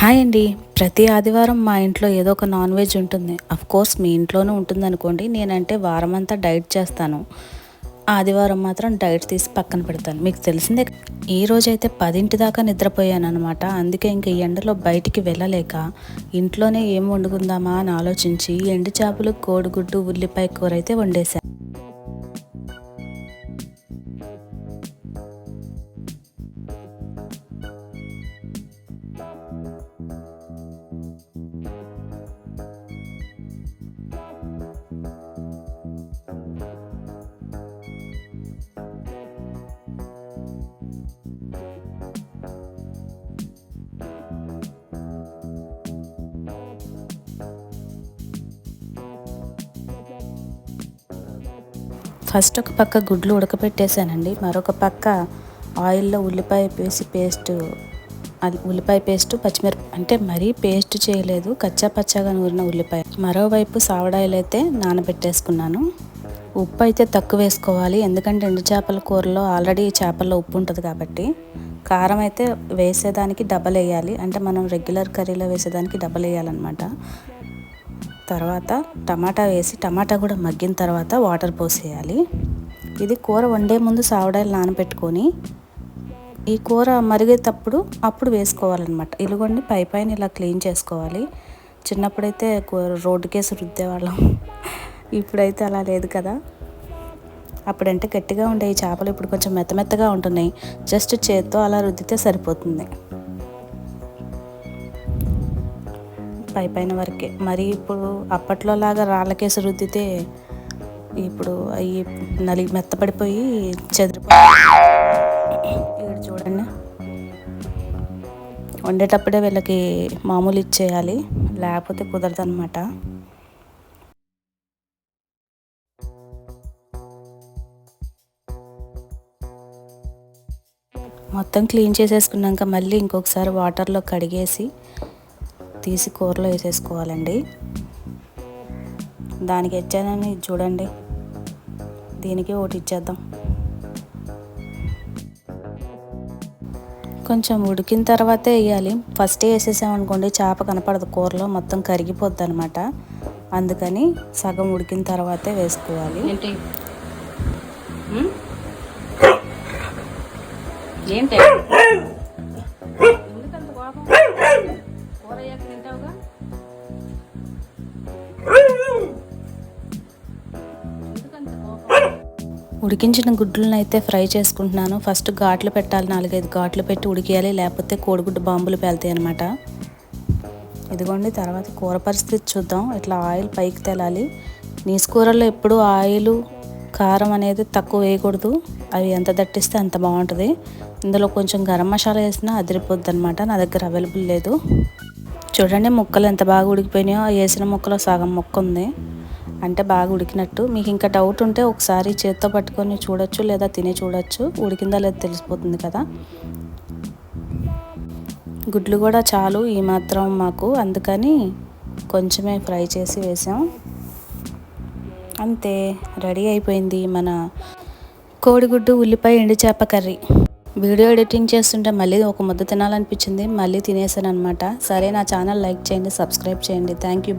Hi అండి. ప్రతి ఆదివారం మా ఇంట్లో ఏదో ఒక నాన్ వెజ్ ఉంటుంది. అఫ్ కోర్స్ మీ ఇంట్లోనూ ఉంటుంది అనుకోండి నేనంటే వారం అంతా డైట్ చేస్తాను. ఆదివారం మాత్రం డైట్ తీసి పక్కన పెడతాను. మీకు తెలిసిందే ఈ రోజైతే పదింటి దాకా నిద్రపోయాను అనమాట అందుకే ఇంక ఈ ఎండలో బయటికి వెళ్ళలేక ఇంట్లోనే ఏం వండుకుందామా అని ఆలోచించి ఎండు చేపలు కోడిగుడ్డు ఉల్లిపాయ కూర అయితే వండేశాను ఫస్ట్ ఒక పక్క గుడ్లు ఉడకపెట్టేశానండి మరొక పక్క ఆయిల్లో ఉల్లిపాయ వేసి పేస్ట్ అది ఉల్లిపాయ పేస్ట్ పచ్చిమిరప అంటే మరీ పేస్ట్ చేయలేదు కచ్చా పచ్చాగా నూరిన ఉల్లిపాయ. మరోవైపు సావడాయిలు అయితే నానబెట్టేసుకున్నాను. ఉప్పు అయితే తక్కువ వేసుకోవాలి ఎందుకంటే ఎండు చేపల కూరలో ఆల్రెడీ చేపల్లో ఉప్పు ఉంటుంది కాబట్టి. కారం అయితే వేసేదానికి డబల్ వేయాలి అంటే మనం రెగ్యులర్ కర్రీలో వేసేదానికి డబల్ వేయాలన్నమాట. తర్వాత టమాటా వేసి టమాటా కూడా మగ్గిన తర్వాత వాటర్ పోసేయాలి. ఇది కూర వండే ముందు సావడాయిలు నానబెట్టుకొని ఈ కూర మరిగేటప్పుడు అప్పుడు వేసుకోవాలన్నమాట. ఇలుగొండి పై పైన ఇలా క్లీన్ చేసుకోవాలి. చిన్నప్పుడైతే రోడ్డుకేసి రుద్దేవాళ్ళం. ఇప్పుడైతే అలా లేదు కదా. అప్పుడంటే గట్టిగా ఉండే ఈ చేపలు ఇప్పుడు కొంచెం మెత్త మెత్తగా ఉంటున్నాయి. జస్ట్ చేత్తో అలా రుద్దితే సరిపోతుంది. పై పైన వరకే. మరి ఇప్పుడు అప్పట్లో లాగా రాళ్ళకేసి రుద్దితే ఇప్పుడు అవి నలి మెత్తపడిపోయి చెదిరిపోయి ఇక్కడ చూడండి. వండేటప్పుడే వీళ్ళకి మామూలు ఇచ్చేయాలి. లేకపోతే కుదరదు అనమాట మొత్తం క్లీన్ చేసేసుకున్నాక మళ్ళీ ఇంకొకసారి వాటర్లో కడిగేసి తీసి కూరలో వేసేసుకోవాలండి. దానికి ఇచ్చానని చూడండి. దీనికి ఒకటి ఇచ్చేద్దాం. కొంచెం ఉడికిన తర్వాతే వేయాలి. ఫస్టే వేసేసామనుకోండి చేప కనపడదు. కూరలో మొత్తం కరిగిపోద్ది అనమాట అందుకని సగం ఉడికిన తర్వాతే వేసుకోవాలి. ఏంటి? ఉడికించిన గుడ్లను అయితే ఫ్రై చేసుకుంటున్నాను. ఫస్ట్ ఘాట్లు పెట్టాలి నాలుగైదు ఘాట్లు పెట్టి ఉడికేయాలి. లేకపోతే కోడిగుడ్డు బాంబులు పేలుతాయి అనమాట ఇదిగోండి తర్వాత కూర పరిస్థితి చూద్దాం. ఇట్లా ఆయిల్ పైకి తేలాలి. నీసు కూరల్లో ఎప్పుడు ఆయిల్ కారం అనేది తక్కువ వేయకూడదు. అవి ఎంత దట్టిస్తే అంత బాగుంటుంది. ఇందులో కొంచెం గరం మసాలా వేసినా అదిరిపోద్ది అనమాట నా దగ్గర అవైలబుల్ లేదు. చూడండి ముక్కలు ఎంత బాగా ఉడికిపోయినాయో. వేసిన ముక్కలో సగం ముక్క ఉంది. అంటే బాగా ఉడికినట్టు. మీకు ఇంకా డౌట్ ఉంటే ఒకసారి చేత్తో పట్టుకొని చూడొచ్చు లేదా తిని చూడొచ్చు. ఉడికిందా లేదా తెలిసిపోతుంది కదా. గుడ్లు కూడా చాలు ఈ మాత్రం మాకు. అందుకని కొంచెమే ఫ్రై చేసి వేసాం. అంతే రెడీ అయిపోయింది మన కోడిగుడ్డు ఉల్లిపాయ ఎండు చేప కర్రీ. వీడియో ఎడిటింగ్ చేస్తుంటే మళ్ళీ ఒక ముద్ద తినాలనిపించింది మళ్ళీ తినేసాను అనమాట సరే నా ఛానల్ లైక్ చేయండి సబ్స్క్రైబ్ చేయండి. Thank you